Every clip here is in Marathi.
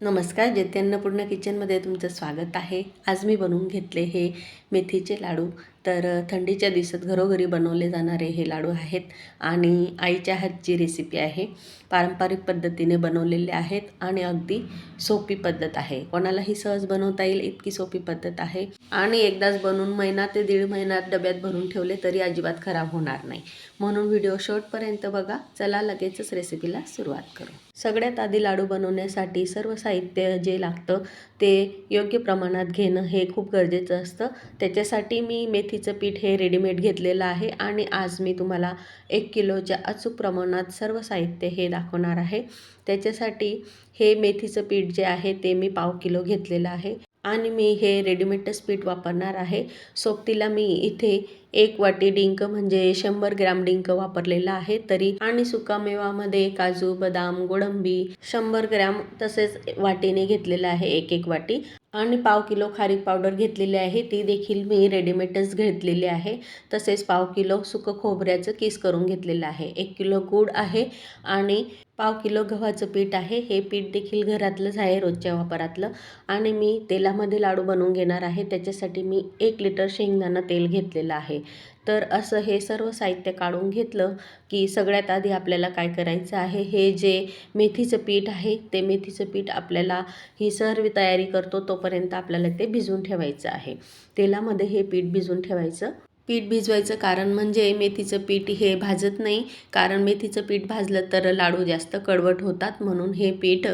नमस्कार जैत्यन्नपूर्ण किचनमध्ये तुमचं स्वागत आहे. आज मी बनवून घेतले हे मेथीचे लाडू. तर थंडीच्या दिवसात घरोघरी बनवले जाणारे हे लाडू आहेत आणि आईच्या हातची रेसिपी आहे. पारंपरिक पद्धतीने बनवलेले आहेत आणि अगदी सोपी पद्धत आहे. कोणालाही सहज बनवता येईल इतकी सोपी पद्धत आहे. आणि एकदाच बनवून महिना ते दीड महिन्यात डब्यात भरून ठेवले तरी अजिबात खराब होणार नाही. म्हणून व्हिडिओ शेवटपर्यंत बघा. चला लगेचच रेसिपीला सुरुवात करू. सगळ्यात आधी लाडू बनवण्यासाठी सर्व साहित्य जे लागतं ते योग्य प्रमाणात घेणं हे खूप गरजेचं असतं. त्याच्यासाठी मी मेथीचं पीठ हे रेडीमेड घेतलेलं आहे आणि आज मी तुम्हाला एक किलोच्या अचूक प्रमाणात सर्व साहित्य हे दाखवणार आहे. त्याच्यासाठी हे मेथीचं पीठ जे आहे ते मी पाव किलो घेतलेलं आहे आणि मी हे रेडीमेडच पीठ वापरणार आहे. सोबतीला मी इथे एक वाटी डिंक म्हणजे शंभर ग्रॅम डिंक वापरलेला आहे तरी आणि सुकामेवामध्ये काजू बदाम गोडंबी शंभर ग्रॅम तसेच वाटीने घेतलेलं आहे एक एक वाटी. आणि पाव किलो खारीक पावडर घेतलेली आहे ती देखील मी रेडीमेडच घेतलेली आहे. तसेच पाव किलो सुकं खोबऱ्याचं किस करून घेतलेलं आहे. एक किलो गूळ आहे आणि पाव किलो गव्हाचं पीठ आहे. हे पीठ देखील घरातलंच आहे रोजच्या वापरातलं. आणि मी तेलामध्ये लाडू बनवून घेणार आहे. त्याच्यासाठी मी एक लिटर शेंगदाणा तेल घेतलेलं आहे. तर असं हे सर्व साहित्य काढून घेतलं की सगळ्यात आधी आपल्याला काय करायचं आहे हे जे मेथीचं पीठ आहे ते मेथीचं पीठ आपल्याला ही सर्व तयारी करतो तोपर्यंत आपल्याला ते भिजवून ठेवायचं आहे. तेलामध्ये हे पीठ भिजवून ठेवायचं. पीठ भिजवायचं कारण म्हणजे मेथीचं पीठ हे भाजत नाही. कारण मेथीचं पीठ भाजलं तर लाडू जास्त कडवट होतात म्हणून हे पीठ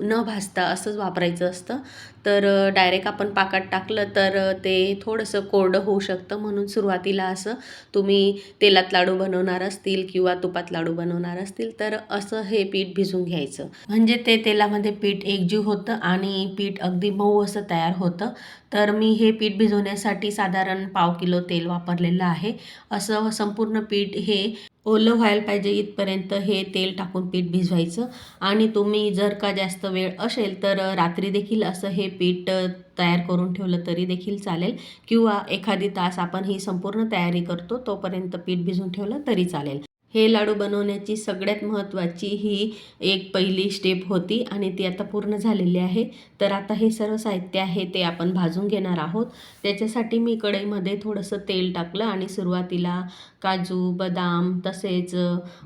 न भाजता असंच वापरायचं असतं. तर डायरेक्ट आपण पाकात टाकलं तर ते थोडंसं कोरडं होऊ शकतं. म्हणून सुरुवातीला असं तुम्ही तेलात लाडू बनवणार असतील किंवा तुपात लाडू बनवणार असतील तर असं हे पीठ भिजून घ्यायचं. म्हणजे ते तेलामध्ये पीठ एकजीव होतं आणि पीठ अगदी मऊ असं तयार होतं. तर मी हे पीठ भिजवण्यासाठी साधारण पाव किलो तेल वापरलेलं आहे. असं संपूर्ण पीठ हे ओलं व्हायला पाहिजे इथपर्यंत हे तेल टाकून पीठ भिजवायचं. आणि तुम्ही जर का जास्त वेळ असेल तर रात्री देखील असं हे पीठ तयार करून ठेवलं तरी देखील चालेल. किंवा एखादी तास आपण ही संपूर्ण तयारी करतो तोपर्यंत पीठ भिजून ठेवलं तरी चालेल. हे लाडू बनवण्याची सगळ्यात महत्त्वाची ही एक पहिली स्टेप होती आणि ती आता पूर्ण झालेली आहे. तर आता हे सर्व साहित्य आहे ते आपण भाजून घेणार आहोत. त्याच्यासाठी मी कढईमध्ये थोडंसं तेल टाकलं आणि सुरुवातीला काजू बदाम तसेच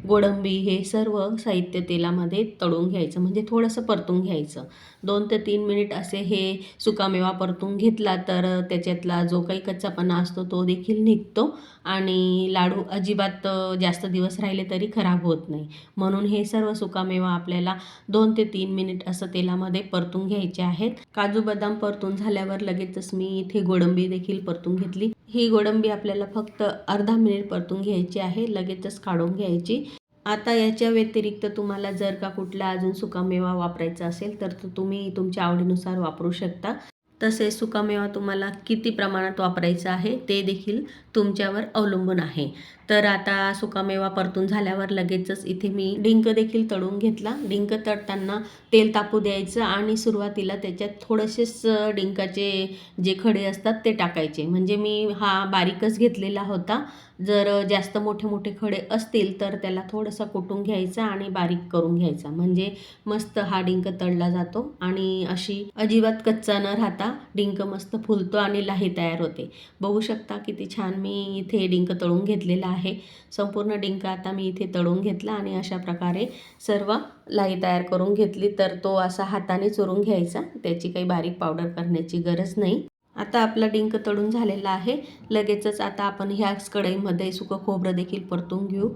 गोडंबी हे सर्व साहित्य तेलामध्ये तळून घ्यायचं म्हणजे थोडंसं परतून घ्यायचं. दोन ते तीन मिनिट असे हे सुकामेवा परतून घेतला तर त्याच्यातला जो काही कच्चापणा असतो तो देखील निघतो आणि लाडू अजिबात जास्त दिवस राहिले तरी खराब होत नाही. म्हणून हे सर्व सुकामेवा आपल्याला दोन ते तीन मिनिट असं तेलामध्ये परतून घ्यायचे आहेत. काजू बदाम परतून झाल्यावर लगेचच मी इथे गोडंबी देखील परतून घेतली. ही गोडंबी आपल्याला फक्त अर्धा मिनिट परतून घ्यायची आहे. लगेचच काढून घ्यायची. आता याच्या व्यतिरिक्त तुम्हाला जर का कुठला अजून सुकामेवा वापरायचा असेल तर तो तुम्ही तुमच्या आवडीनुसार वापरू शकता. तसेच सुकामेवा तुम्हाला किती प्रमाणात वापरायचा आहे ते देखील तुमच्यावर अवलंबून आहे. तर आता सुकामेवा परतून झाल्यावर लगेचच इथे मी डिंक देखील तळून घेतला. डिंक तळताना तेल तापू द्यायचं आणि सुरुवातीला त्याच्यात थोडेसेच डिंकाचे जे खडे असतात ते टाकायचे. म्हणजे मी हा बारीकच घेतलेला होता. जर जास्त मोठे मोठे खडे असतील तर त्याला थोडंसं कुटून घ्यायचा आणि बारीक करून घ्यायचा. म्हणजे मस्त हा डिंक तळला जातो आणि अशी अजिबात कच्चा न राहता डिंक मस्त फुलतो आणि लाही तयार होते. बघू शकता किती छान मी इथे डिंक तळून घेतलेला आहे. संपूर्ण डिंक आता मी इथे तळून घेतला आणि अशा प्रकारे सर्व लाई तयार करून घेतली. तर तो असा हाताने चुरून घ्यायचा. त्याची काही बारीक पावडर करण्याची गरज नाही. आता आपला डिंक तळून झालेला आहे. लगेचच आता आपण ह्याच कढईमध्ये सुकं खोबरं देखील परतून घेऊ.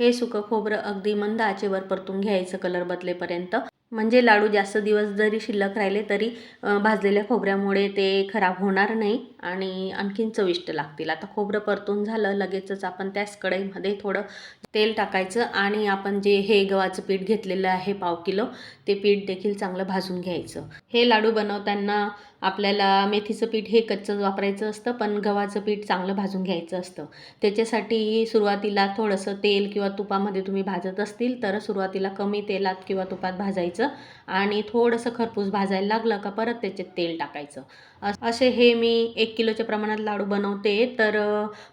हे सुकं खोबरं अगदी मंद आचेवर परतून घ्यायचं कलर बदलेपर्यंत. म्हणजे लाडू जास्त दिवस जरी शिल्लक राहिले तरी भाजलेल्या खोबऱ्यामुळे ते खराब होणार नाही आणि आणखीन चविष्ट लागतील. आता खोबरं परतून झालं लगेचच आपण त्याच कढईमध्ये थोडं तेल टाकायचं आणि आपण जे हे गव्हाचं पीठ घेतलेलं आहे पाव किलो ते पीठ देखील चांगलं भाजून घ्यायचं. हे लाडू बनवताना आपल्याला मेथीचं पीठ हे कच्चंच वापरायचं असतं पण गव्हाचं पीठ चांगलं भाजून घ्यायचं असतं. त्याच्यासाठी सुरुवातीला थोडंसं तेल किंवा तुपामध्ये तुम्ही भाजत असतील तर सुरुवातीला कमी तेलात किंवा तुपात भाजायचं. ठेवायचं आणि थोडंसं खरपूस भाजायला लागलं का परत त्याच्यात तेल टाकायचं. असे हे मी एक किलोच्या प्रमाणात लाडू बनवते. तर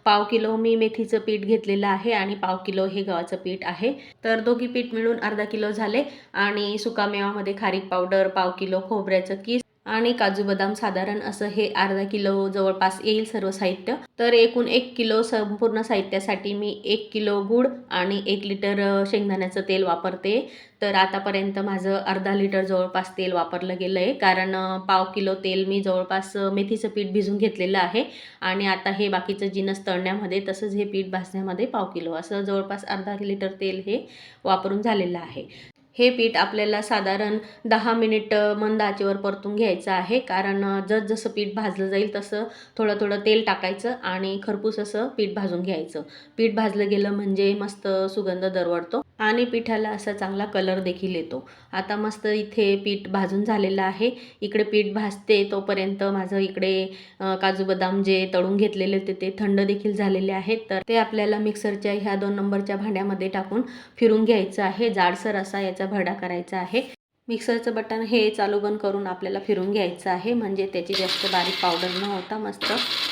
पाव किलो मी मेथीचं पीठ घेतलेलं आहे आणि पाव किलो हे गव्हाचं पीठ आहे. तर दोघी पीठ मिळून अर्धा किलो झाले आणि सुकामेवामध्ये खारीक पावडर पाव किलो खोबऱ्याचं किस आणि काजू बदाम साधारण असं हे अर्धा किलो जवळपास येईल सर्व साहित्य. तर एकूण एक किलो संपूर्ण साहित्यासाठी मी एक किलो गूळ आणि एक लिटर शेंगदाण्याचं तेल वापरते. तर आतापर्यंत माझं अर्धा लिटर जवळपास तेल वापरलं गेलं आहे कारण पाव किलो तेल मी जवळपास मेथीचं पीठ भिजून घेतलेलं आहे. आणि आता हे बाकीचं जिनस तळण्यामध्ये तसंच हे पीठ भाजण्यामध्ये पाव किलो. असं जवळपास अर्धा लिटर तेल हे वापरून झालेलं आहे. हे पीठ आपल्याला साधारण दहा मिनिट मंद आचेवर परतून घ्यायचं आहे. कारण जस जसजसं पीठ भाजलं जाईल तसं थोडं थोडं तेल टाकायचं आणि खरपूस असं पीठ भाजून घ्यायचं. पीठ भाजलं गेलं म्हणजे मस्त सुगंध दरवळतो. आणि पिठाला असा चांगला कलर देखील येतो. आता मस्त इथे पीठ भाजून झालेलं आहे. इकडे पीठ भाजते तोपर्यंत माझं इकडे काजू बदाम जे तळून घेतलेले होते ते थंड देखील झालेले आहेत. तर ते आपल्याला मिक्सरच्या ह्या दोन नंबरच्या भांड्यामध्ये टाकून फिरून घ्यायचं आहे. जाडसर असा याचा भरडा करायचा आहे. मिक्सरचं बटन हे चालू बंद करून आपल्याला फिरून घ्यायचं आहे. म्हणजे त्याची जास्त बारीक पावडर न होता मस्त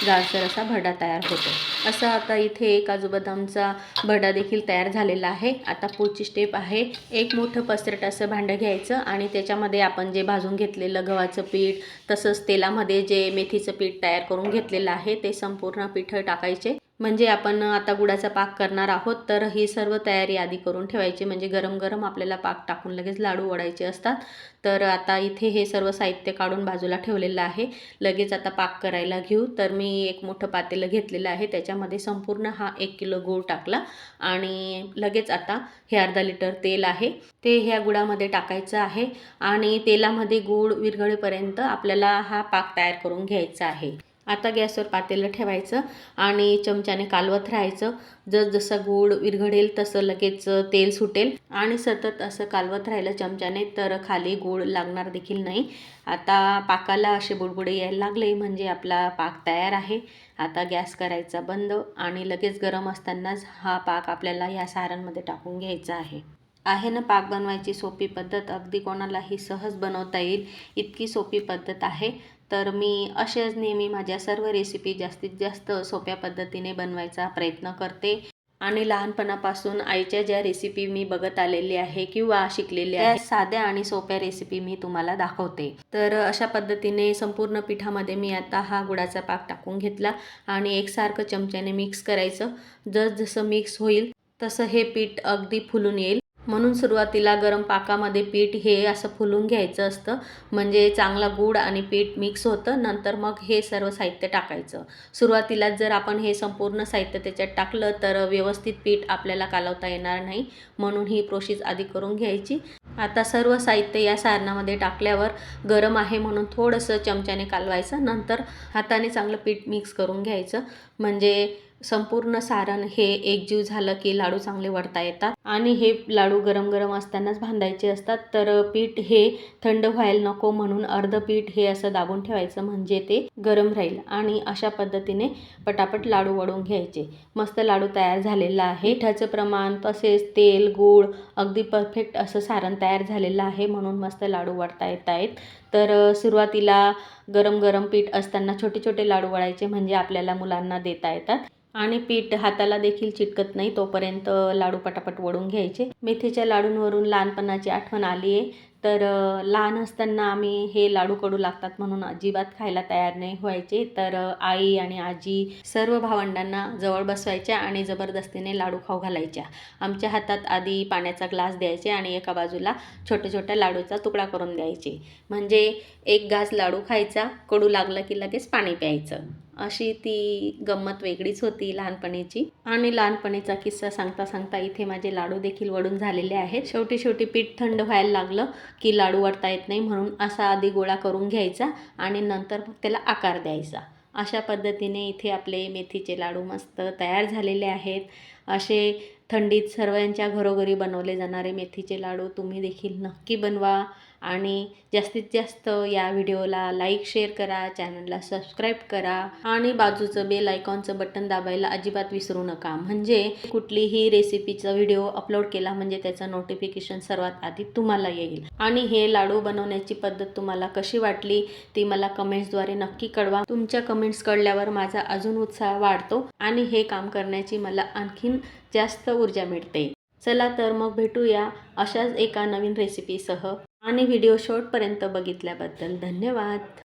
जाडसर असा भडा तयार होतो. असं आता इथे काजू बदामचा भडा देखील तयार झालेला आहे. आता पुढची स्टेप आहे. एक मोठं पसरट असं भांडं घ्यायचं आणि त्याच्यामध्ये आपण जे भाजून घेतलेलं गव्हाचं पीठ तसंच तेलामध्ये जे मेथीचं पीठ तयार करून घेतलेलं आहे ते संपूर्ण पीठ टाकायचे. म्हणजे आपण आता गुळाचा पाक करणार आहोत तर ही सर्व तयारी आधी करून ठेवायची. म्हणजे गरम गरम आपल्याला पाक टाकून लगेच लाडू वडायचे असतात. तर आता इथे हे सर्व साहित्य काढून बाजूला ठेवलेलं आहे. लगेच आता पाक करायला घेऊ. तर मी एक मोठं पातेलं घेतलेलं आहे. त्याच्यामध्ये संपूर्ण हा एक किलो गूळ टाकला. आणि लगेच आता हे अर्धा लिटर तेल आहे. ते ह्या गुळामध्ये टाकायचं आहे. आणि तेलामध्ये गूळ विरघळेपर्यंत आपल्याला हा पाक तयार करून घ्यायचा आहे. आता गॅसवर पातेलं ठेवायचं आणि चमच्याने कालवत राहायचं. जसजसं गूळ विरघडेल तसं लगेच तेल सुटेल. आणि सतत असं कालवत राहिलं चमच्याने तर खाली गूळ लागणार देखील नाही. आता पाकाला असे बुडबुडे यायला लागले म्हणजे आपला पाक तयार आहे. आता गॅस करायचा बंद आणि लगेच गरम असतानाच हा पाक आपल्याला ह्या सारांमध्ये टाकून घ्यायचा आहे. आहे ना पाक बनवायची सोपी पद्धत? अगदी कोणालाही सहज बनवता येईल. इतकी सोपी पद्धत आहे. तर मी असेच नेहमी माझ्या सर्व रेसिपी जास्तीत जास्त सोप्या पद्धतीने बनवायचा प्रयत्न करते. आणि लहानपणापासून आईच्या ज्या रेसिपी मी बघत आलेली आहे किंवा शिकलेल्या आहे साध्या आणि सोप्या रेसिपी मी तुम्हाला दाखवते. तर अशा पद्धतीने संपूर्ण पिठामध्ये मी आता हा गुळाचा पाक टाकून घेतला आणि एकसारखं चमच्याने मिक्स करायचं. जसजसं मिक्स होईल तसं हे पीठ अगदी फुलून येईल. म्हणून सुरुवातीला गरम पाकामध्ये पीठ हे असं फुलून घ्यायचं असतं. म्हणजे चांगला गूळ आणि पीठ मिक्स होतं नंतर मग हे सर्व साहित्य टाकायचं. सुरुवातीलाच जर आपण हे संपूर्ण साहित्य त्याच्यात टाकलं तर व्यवस्थित पीठ आपल्याला कालवता येणार नाही. म्हणून ही प्रोसेस आधी करून घ्यायची. आता सर्व साहित्य या सारणामध्ये टाकल्यावर गरम आहे म्हणून थोडंसं चमच्याने कालवायचं. नंतर हाताने चांगलं पीठ मिक्स करून घ्यायचं. म्हणजे संपूर्ण सारण हे एकजीव झालं की लाडू चांगले वळता येतात. आणि हे लाडू गरम गरम असतानाच बांधायचे असतात. तर पीठ हे थंड व्हायला नको म्हणून अर्ध पीठ हे असं दाबून ठेवायचं म्हणजे ते गरम राहील. आणि अशा पद्धतीने पटापट लाडू वळून घ्यायचे. मस्त लाडू तयार झालेला आहे. पिठाचं प्रमाण तसेच तेल गूळ अगदी परफेक्ट असं सारण तयार झालेलं आहे म्हणून मस्त लाडू वळता येत आहेत. तर सुरुवातीला गरम गरम पीठ असताना छोटे छोटे लाडू वळायचे म्हणजे आपल्याला मुलांना देता येतात. आणि पीठ हाताला देखील चिटकत नाही तोपर्यंत लाडू पटापट वळून घ्यायचे. मेथीच्या लाडूंवरून लहानपणाची आठवण आली आहे. तर लहान असताना आम्ही हे लाडू कडू लागतात म्हणून अजिबात खायला तयार नाही व्हायचे. तर आई आणि आजी सर्व भावंडांना जवळ बसवायच्या आणि जबरदस्तीने लाडू खाऊ घालायच्या. आमच्या हातात आधी पाण्याचा ग्लास द्यायचे आणि एका बाजूला छोट्या छोट्या लाडूचा तुकडा करून द्यायचे. म्हणजे एक घास लाडू खायचा कडू लागलं की लगेच पाणी प्यायचं. अशी ती गंमत वेगळीच होती लहानपणीची. आणि लहानपणीचा किस्सा सांगता सांगता इथे माझे लाडू देखील वडून झालेले आहेत. शेवटी शेवटी पीठ थंड व्हायला लागलं की लाडू वाटता येत नाही म्हणून असा आधी गोळा करून घ्यायचा आणि नंतर मग त्याला आकार द्यायचा. अशा पद्धतीने इथे आपले मेथीचे लाडू मस्त तयार झालेले आहेत. असे थंडीत सर्वांच्या घरोघरी बनवले जाणारे मेथीचे लाडू तुम्ही देखील नक्की बनवा. आणि जास्तीत जास्त या व्हिडिओला लाईक शेअर करा चॅनलला सबस्क्राईब करा. आणि बाजूचं बेल आयकॉनचं बटन दाबायला अजिबात विसरू नका. म्हणजे कुठलीही रेसिपीचा व्हिडिओ अपलोड केला म्हणजे त्याचं नोटिफिकेशन सर्वात आधी तुम्हाला येईल. आणि हे लाडू बनवण्याची पद्धत तुम्हाला कशी वाटली ती मला कमेंट्सद्वारे नक्की कळवा. तुमच्या कमेंट्स कळल्यावर माझा अजून उत्साह वाढतो. आणि हे काम करण्याची मला आणखीन जास्त ऊर्जा मिळते. चला तर मग भेटूया अशाच एका नवीन रेसिपीसह आणि व्हिडिओ शॉर्टपर्यंत बघितल्याबद्दल धन्यवाद.